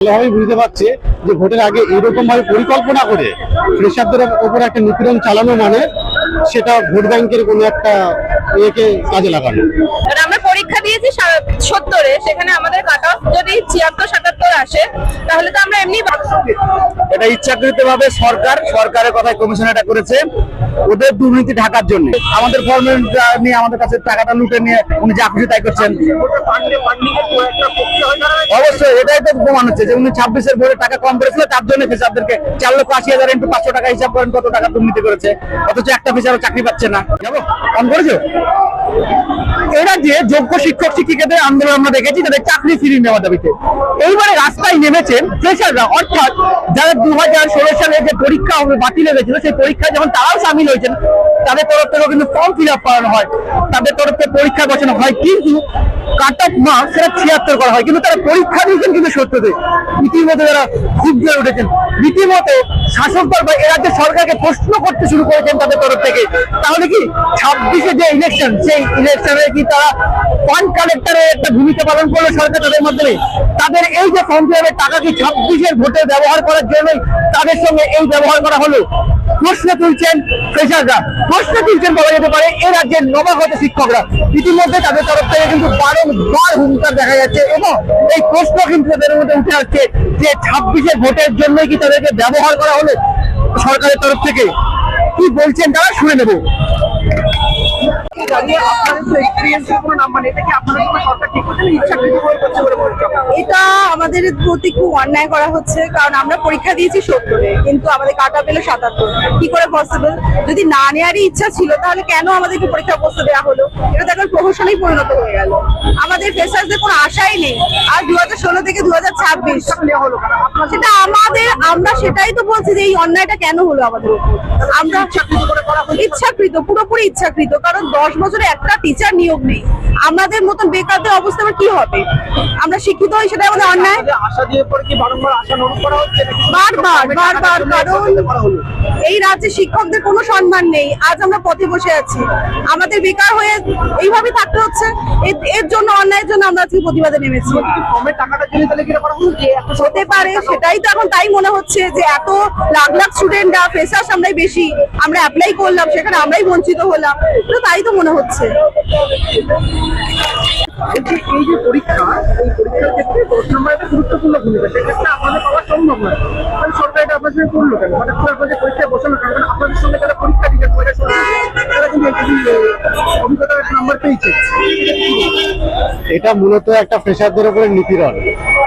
বুঝতে পারছে যে ভোটের আগে এরকম ভাবে পরিকল্পনা করে কৃষকদের উপর একটা নিপীড়ন চালানো মানে সেটা ভোট ব্যাংকের কোনো একটা ইয়েকে কাজে লাগানো। আমরা পরীক্ষা দিয়েছি সত্তরে সেখানে আমাদের কাট অফ যদি ছিয়াত্তর সাতাত্তর আসে তাহলে তো আমরা এমনি এটা সরকার সরকারের কথায় কমিশন এটা করেছে ওদের দুর্নীতি ঢাকার জন্য। আমাদের ফর্মেট নিয়ে আমাদের কাছে টাকাটা লুটে নিয়ে উনি যা খুশি তাই করছেন। অবশ্যই এটাই তো প্রমাণ হচ্ছে যে উনি ছাব্বিশের ভোটে টাকা কম করেছিল তার জন্য ফিসারদেরকে চার লক্ষ আশি হাজার ইন্টু পাঁচশো টাকা হিসাব করেন কত টাকা দুর্নীতি করেছে। অথচ একটা ফিসারও চাকরি পাচ্ছে না। যাব? কম করেছ? এরা যে যোগ্য শিক্ষক শিক্ষিকাদের আন্দোলন আমরা দেখেছি, তাদের চাকরি ফিরিয়ে নেওয়া দাবিতে। এইবারে রাস্তায় নেমেছেন ফ্রেশাররা, অর্থাৎ যারা দু হাজার ষোলো সালে যে পরীক্ষা বাতিল হয়েছিল সেই পরীক্ষায় যখন তারাও সামিল হয়েছেন, তাদের তরফ থেকেও কিন্তু ফর্ম ফিল আপ করানো হয়। তাদের তরফ থেকে পরীক্ষা বসানো হয়, কিন্তু কাট অফ মার্কস সেটা ছিয়াত্তর করা হয়, কিন্তু তারা পরীক্ষা দিয়েছেন কিন্তু সত্যতে। ইতিমধ্যে যারা খুব জোরে উঠেছেন। রীতিমতো শাসক দল বা এ রাজ্যের সরকারকে প্রশ্ন করতে শুরু করেছেন তাদের তরফ থেকে। তাহলে কি ছাব্বিশে যে ইলেকশন সেই ইলেকশনে কি তারা ফান্ড কালেক্টরের একটা ভূমিকা পালন করল সরকার তাদের মাধ্যমে? তাদের এই যে ফিলাপের টাকা কি ছাব্বিশের ভোটে ব্যবহার করার জন্যই তাদের সঙ্গে এই ব্যবহার করা হলো? প্রশ্ন তুলছেন ফ্রেশাররা প্রশ্ন তুলছেন বলা যেতে পারে, এ রাজ্যের নবাগত শিক্ষকরা। ইতিমধ্যে তাদের তরফ থেকে কিন্তু বারংবার হুঙ্কার দেখা যাচ্ছে এবং এই প্রশ্ন কিন্তু তাদের মধ্যে উঠে আসছে যে ছাব্বিশের ভোটের জন্যই কি তাদেরকে ব্যবহার করা হলো সরকারের তরফ থেকে? কি বলছেন তারা? শুনে নেব। এটা আমাদের প্রতি খুব অন্যায় করা হচ্ছে কারণ আমরা পরীক্ষা দিয়েছি সত্তরে কিন্তু আমাদের কাটা পেল সাতাত্তর। কি করে পসিবল যদি না নেওয়ারই ইচ্ছা ছিল তাহলে কেন আমাদেরকে পরীক্ষা বসতে দেওয়া হলো? এটা তো এখন প্রহসনেই পরিণত হয়ে গেল। আমাদের ফ্রেশার্সদের কোনো আশাই নেই। আর দু হাজার ষোলো থেকে দু হাজার ছাব্বিশ সেটা আমাদের আমরা সেটাই তো বলছি যে এই অন্যায়টা কেন হলো আমাদের উপর? আমরা ইচ্ছাকৃত পুরোপুরি ইচ্ছাকৃত কারণ দশ বছরে একটা টিচার নিয়োগ নেই। আমাদের মতন বেকারদের অবস্থা কি হবে? আমরা শিক্ষিত হই সেটা আমাদের অন্যায়। বারংবার বারবার কারণ এই রাজ্যে শিক্ষকদের কোনো সম্মান নেই। আজ আমরা পথে বসে আছি। আমাদের বেকার হয়ে এইভাবে থাকতে হচ্ছে। এর- জন্য অন্যায়ের জন্য আমরা আজকে প্রতিবাদে নেমেছি। হতে পারে সেটাই তো এখন তাই মনে হচ্ছে যে এত লাখ লাখ স্টুডেন্টরা ফ্রেশার্স আমরাই বেশি আমরা অ্যাপ্লাই করলাম সেখানে আমরাই বঞ্চিত হলাম। তো তাই তো মনে হচ্ছে? এই যে পরীক্ষা এই পরীক্ষার ক্ষেত্রে দশ নম্বর একটা গুরুত্বপূর্ণ ভূমিকা। সেক্ষেত্রে আপনাদের পাওয়া সম্ভব নয়। তাহলে সরকার এটা আপনার সঙ্গে করল কেন? হঠাৎ করে আপনাদের পরীক্ষায় বসানো কেন? কারণ আপনাদের সঙ্গে যারা পরীক্ষা দিচ্ছে পয়সা তারা কিন্তু একটি অভিজ্ঞতার নাম্বার পেয়েছে। এটা মূলত একটা ফ্রেশারদের উপরে নিপীড়ন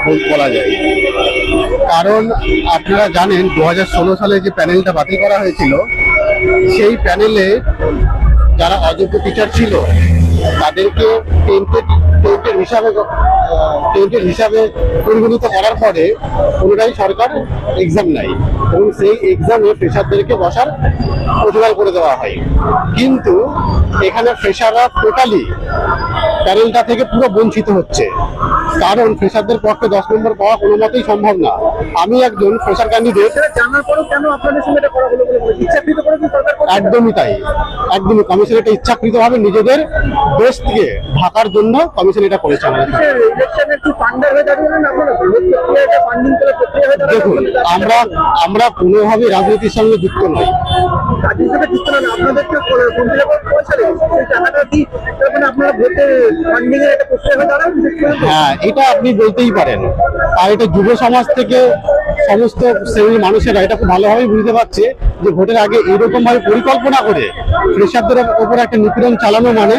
বল- বলা যায়। কারণ আপনারা জানেন দু হাজার ষোলো সালে যে প্যানেলটা বাতিল করা হয়েছিল সেই প্যানেলে যারা অযোগ্য টিচার ছিল তাদেরকে টেন্টেড টেন্টেড হিসাবে টেন্টেড হিসাবে পরিগণিত করার পরে পুনরায় সরকার এক্সাম নেয় এবং সেই এক্সামে ফ্রেশারদেরকে বসার অধিকার করে দেওয়া হয়। কিন্তু এখানে ফ্রেশাররা টোটালি প্যানেলটা থেকে পুরো বঞ্চিত হচ্ছে। কারণ ফ্রেশারদের পক্ষে দশ নম্বর পাওয়া কোনো মতেই সম্ভব না। আমি একজন ফ্রেশার ক্যান্ডিডেট আপনাদের? একদমই তাই। একদমই। কমিশন এটা ইচ্ছাকৃতভাবে নিজেদের দেশ থেকে ঢাকার জন্য কমিশন এটা করেছে দেখুন আমরা আমরা কোনোভাবে রাজনীতির সঙ্গে যুক্ত নই। রাজ্য আপনারা ভোটে ফান্ডিং এর একটা দাঁড়ান হ্যাঁ এটা আপনি বলতেই পারেন। আর এটা যুব সমাজ থেকে সমস্ত শ্রেণির মানুষেরা এটা খুব ভালোভাবেই বুঝতে পারছে যে ভোটের আগে এরকম ভাবে পরিকল্পনা করে ফ্রেশারদের উপর একটা নিপীড়ন চালানো মানে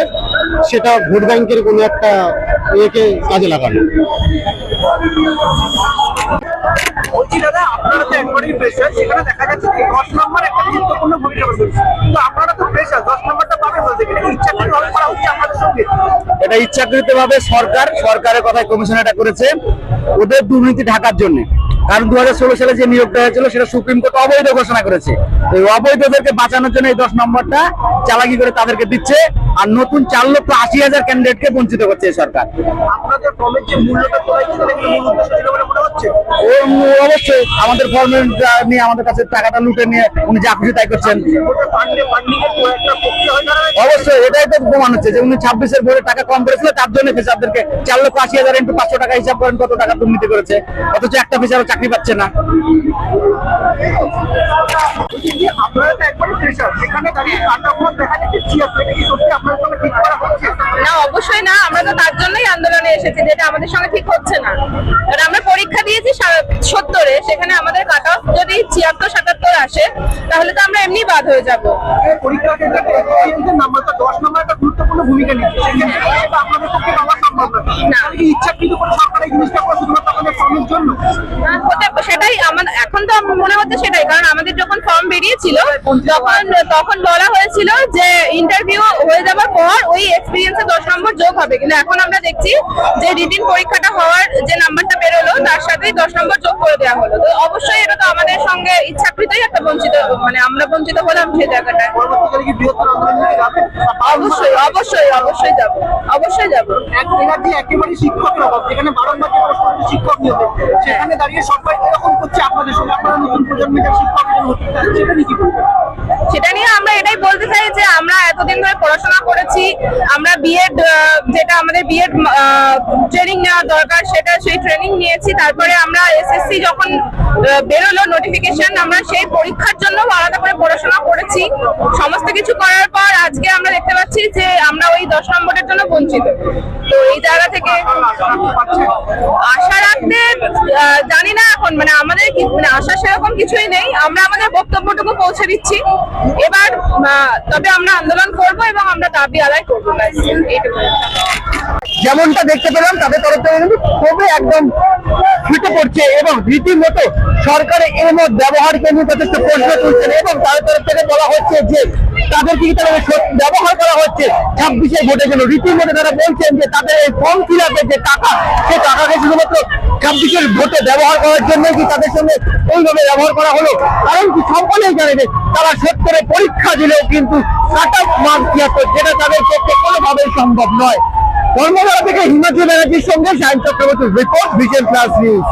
সেটা ভোট ব্যাংকের কোনো একটা ইয়েকে কাজে লাগানো। বলছি দাদা আপনারা তো একবারই প্রেশার সেখানে দেখা যাচ্ছে যে দশ নম্বর একটা গুরুত্বপূর্ণ ভূমিকা করছে। কিন্তু আপনারা তো প্রেশার দশ নম্বরটা পাবে বলতে গেলে ইচ্ছাকৃত ভাবে করা হচ্ছে আপনাদের সঙ্গে এটা ইচ্ছাকৃত ভাবে সরকার সরকারের কথায় কমিশন এটা করেছে। ওদের দুর্নীতি ঢাকার জন্য। কারণ দু হাজার ষোলো সালে যে নিয়োগটা হয়েছিল সেটা সুপ্রিম কোর্ট অবৈধ ঘোষণা করেছে। এই অবৈধদেরকে বাঁচানোর জন্য এই দশ নম্বরটা চালাকি করে তাদেরকে দিচ্ছে আর নতুন চার লক্ষ আশি হাজার ক্যান্ডিডেটকে বঞ্চিত করছে এই সরকার। ফর্মের অবশ্যই আমাদের ফর্মেট নিয়ে আমাদের কাছে টাকাটা লুটে নিয়ে উনি যা খুশি তাই করছেন। অবশ্যই এটাই তো প্রমাণ হচ্ছে যে উনি ছাব্বিশের ভোটে টাকা কম করেছিল তার জন্য ফিসারদেরকে চার লক্ষ আশি হাজার ইন্টু পাঁচশো টাকা হিসাব করেন কত টাকা দুর্নীতি করেছে অথচ একটা ফিসারও চাকরি পাচ্ছে না। অবশ্যই না আমরা তো তার জন্যই আন্দোলনে এসেছি যেটা আমাদের সঙ্গে ঠিক হচ্ছে না। কারণ আমরা পরীক্ষা দিয়েছি সত্তরে সেখানে আমাদের কাট অফ যদি ছিয়াত্তর সাতাত্তর আসে তাহলে তো আমরা এমনি বাদ হয়ে যাব। হচ্ছে সেটাই কারণ আমাদের ফর্ম বেরিয়েছিল, তখন তখন বলা হয়েছিল যে ইন্টারভিউ হয়ে যাওয়ার পর ওই এক্সপিরিয়েন্সে দশ নম্বর যোগ হবে। কিন্তু এখন আমরা দেখছি যে রিটিন পরীক্ষাটা হওয়ার যে নাম্বারটা বেরোলো, তার সাথেই দশ নম্বর যোগ করে দেওয়া হলো। তো অবশ্যই এটা তো আমাদের সঙ্গে ইচ্ছাকৃতই একটা বঞ্চিত মানে আমরা বঞ্চিত হলাম সেই জায়গাটায়। অবশ্যই অবশ্যই অবশ্যই যাব অবশ্যই যাব। শিক্ষক নিয়োগে সেখানে দাঁড়িয়ে সরকার এরকম করছে, আপনাদের সঙ্গে আপনারা নতুন প্রজন্মের শিক্ষক সেটা নিয়ে আমরা এটাই বলতে চাই যে আমরা এতদিন ধরে পড়াশোনা করেছি, আমরা বিএড যেটা আমাদের বিএড ট্রেনিং নেওয়া দরকার, সেটা সেই ট্রেনিং নিয়েছি। তারপরে আমরা এসএসসি যখন বেরোলো নোটিফিকেশন আমরা সেই পরীক্ষার জন্য আলাদা করে পড়াশোনা করেছি। সমস্ত কিছু করার পর আজকে আমরা দেখতে পাচ্ছি যে আমরা ওই দশ নম্বরের জন্য বঞ্চিত। তো এই জায়গা থেকে আশা রাখতে এখন মানে আমাদের মানে আশা সেরকম কিছুই নেই। আমরা আমাদের বক্তব্যটুকু পৌঁছে দিচ্ছি। এবার তবে আমরা আন্দোলন করব এবং আমরা দাবি আদায় করব। এইটুকু যেমনটা দেখতে পেলাম, তাদের তরফ থেকে কিন্তু খুবই একদম ফিটে পড়ছে এবং রীতিমতো সরকারের এর মধ্যে ব্যবহারকে নিয়ে যথেষ্ট প্রশ্ন তুলছেন এবং তাদের তরফ থেকে বলা হচ্ছে যে তাদের কি তারা ব্যবহার করা হচ্ছে, ছাব্বিশে ভোটের জন্য। রীতিমতো তারা বলছেন যে তাদের এই ফর্ম ফিল যে টাকা, সেই টাকাকে শুধুমাত্র ছাব্বিশের ভোটে ব্যবহার করার জন্য কি তাদের সঙ্গে ওইভাবে ব্যবহার করা হলো? কারণ কি সকলেই জানে যে তারা সত্তরে পরীক্ষা দিলেও কিন্তু কাট মার্ক যেটা তাদের পক্ষে কোনোভাবেই সম্ভব নয়। কর্মধারা থেকে হিমাচল ব্যানার্জির সঙ্গে সায়ন চক্রবর্তীর রিপোর্ট ভিশন প্লাস নিউজ